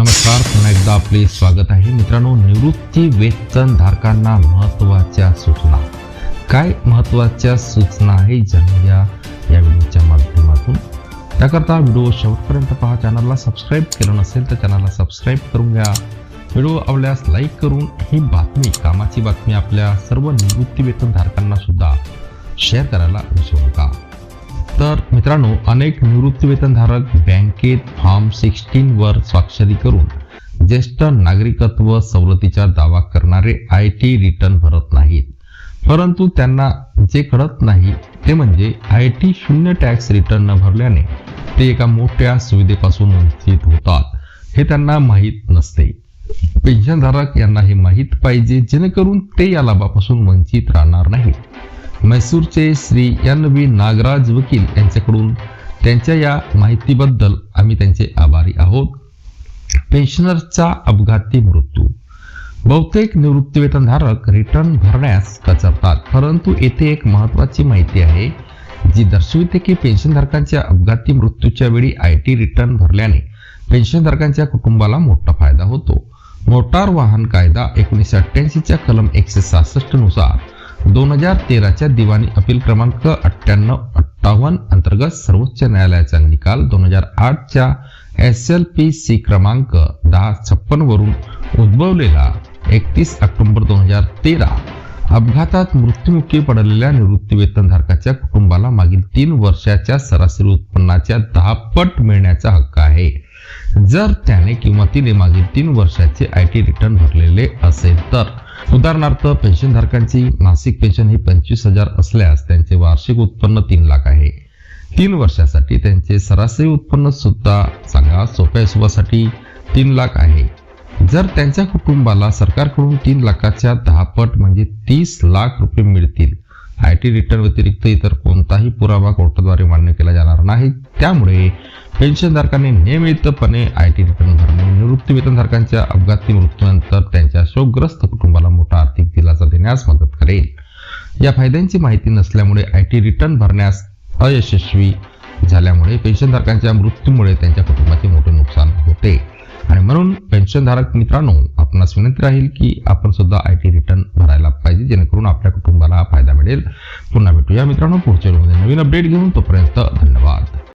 नमस्कार पुन्हा एकदा आपले स्वागत आहे. मित्रांनो निवृत्ती वेतन धारकांना महत्त्वाच्या सूचना. काय महत्त्वाच्या सूचना आहे? जाणूया या व्हिडिओच्या माध्यमातून. त्याकरता व्हिडिओ शेवटपर्यंत पहा. चॅनलला सबस्क्राईब केलं नसेल तर चॅनलला सबस्क्राईब करून घ्या. व्हिडिओ आवडल्यास लाईक करून ही बातमी कामाची बातमी आपल्या सर्व निवृत्ती वेतन धारकांना सुद्धा शेअर करायला विसरू नका. तर मित्रांनो अनेक निवृत्तीवेतनधारक बँकेत फॉर्म सिक्स्टीन वर स्वाक्षरी करून ज्येष्ठ नागरिकत्व सवलतीचा दावा करणारे आय टी रिटर्न भरत नाहीत. परंतु त्यांना जे कळत नाही ते म्हणजे आय टी शून्य टॅक्स रिटर्न न भरल्याने ते एका मोठ्या सुविधेपासून वंचित होतात हे त्यांना माहीत नसते. पेन्शनधारक यांना हे माहीत पाहिजे जेणेकरून ते या लाभापासून वंचित राहणार नाहीत. मैसूरचे श्री एन व्ही नागराज वकील यांच्याकडून त्यांच्या या माहितीबद्दल आम्ही त्यांचे आभारी आहोत. पेन्शनरचा अपघाती मृत्यू. बहुतेक निवृत्तीवेतनधारक रिटर्न भरण्यास कचरतात परंतु येथे एक महत्वाची माहिती आहे जी दर्शविते की पेन्शनधारकांच्या अपघाती मृत्यूच्या वेळी आय टी रिटर्न भरल्याने पेन्शनधारकांच्या कुटुंबाला मोठा फायदा होतो. मोटार वाहन कायदा एकोणीसशे अठ्ठ्याऐंशीच्या कलम एकशे सहासष्टनुसार दोन हजार तेराच्या दिवाणी अपील क्रमांक अठ्ठ्याण्णव अठ्ठावन्न अंतर्गत सर्वोच्च न्यायालयाचा निकाल दोन हजार आठच्या एस एल पी सी क्रमांक दहा छप्पन वरून उद्भवलेला एकतीस ऑक्टोबर दोन हजार तेरा. अपघातात मृत्युमुखी पडलेल्या निवृत्तीवेतनधारकाच्या कुटुंबाला मागील तीन वर्षाच्या सरासरी उत्पन्नाच्या दहा पट मिळण्याचा हक्क आहे. जर त्याने किंवा तिने मागील तीन वर्षाचे आय टी रिटर्न भरलेले असेल तर उदाहरणार्थ पेन्शनधारकांची मासिक पेन्शन ही पंचवीस हजार असल्यास त्यांचे वार्षिक उत्पन्न तीन लाख आहे. तीन वर्षासाठी त्यांचे सरासरी उत्पन्न सुद्धा सांगा सोप्या हिशोबासाठी तीन लाख आहे. जर त्यांच्या कुटुंबाला सरकारकडून तीन लाखाच्या दहा पट म्हणजे तीस लाख रुपये मिळतील आय टी रिटर्न व्यतिरिक्त इतर कोणताही पुरावा कोर्टाद्वारे मान्य केला जाणार नाही. त्यामुळे पेन्शनधारकांनी नियमितपणे आय टी रिटर्न भरणे निवृत्तीवेतनधारकांच्या अपघाती मृत्यूनंतर त्यांच्या शोकग्रस्त कुटुंबाला मोठा आर्थिक दिलासा देण्यास मदत करेल. या फायद्यांची माहिती नसल्यामुळे आय टी रिटर्न भरण्यास अयशस्वी झाल्यामुळे पेन्शनधारकांच्या मृत्यूमुळे त्यांच्या कुटुंबाचे मोठे नुकसान होते. आणि म्हणून पेन्शनधारक मित्रांनो आपणास विनंती राहील की आपण सुद्धा आय टी रिटर्न भरायला पाहिजे जेणेकरून आपल्या कुटुंबाला फायदा मिळेल. पुन्हा भेटूया मित्रांनो पुढच्या नवीन अपडेट घेऊन तोपर्यंत धन्यवाद.